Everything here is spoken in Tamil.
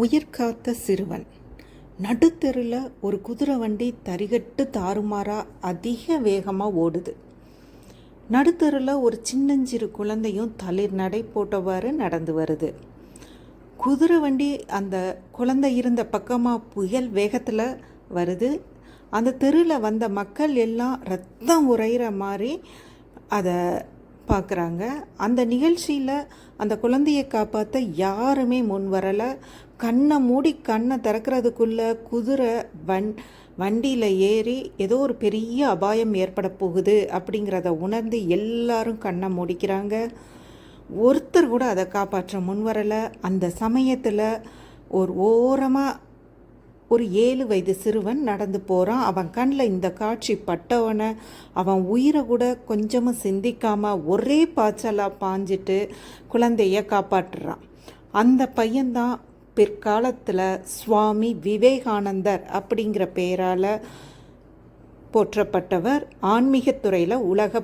உயிர் காத்த சிறுவன். நடுத்தெருவில் ஒரு குதிரை வண்டி தரிகட்டு தாறுமாறா அதிக வேகமாக ஓடுது. நடுத்தெருவில் ஒரு சின்னஞ்சிறு குழந்தையும் தளிர் நடை போட்டவாறு நடந்து வருது. குதிரை வண்டி அந்த குழந்தை இருந்த பக்கமாக புயல் வேகத்தில் வருது. அந்த தெருவில் வந்த மக்கள் எல்லாம் ரத்தம் உறையிற மாதிரி அதை பார்க்குறாங்க. அந்த நிகழ்ச்சியில் அந்த குழந்தையை காப்பாற்ற யாருமே முன் வரலை. கண்ணை மூடி கண்ணை திறக்கிறதுக்குள்ளே குதிரை வண் வண்டியில் ஏறி ஏதோ ஒரு பெரிய அபாயம் ஏற்பட போகுது அப்படிங்கிறத உணர்ந்து எல்லாரும் கண்ணை மூடிக்கிறாங்க. ஒருத்தர் கூட அதை காப்பாற்ற முன் வரலை. அந்த சமயத்தில் ஒரு ஓரமாக ஒரு ஏழு வயது சிறுவன் நடந்து போகிறான் அவன் கண்ணில் இந்த காட்சி பட்டவனை அவன் உயிரை கூட கொஞ்சமும் சிந்திக்காமல் ஒரே பாய்ச்சலாக பாஞ்சிட்டு குழந்தைய காப்பாற்றுறான். அந்த பையன்தான் பிற்காலத்தில் சுவாமி விவேகானந்தர் அப்படிங்கிற பெயரால் போற்றப்பட்டவர். ஆன்மீகத்துறையில் உலக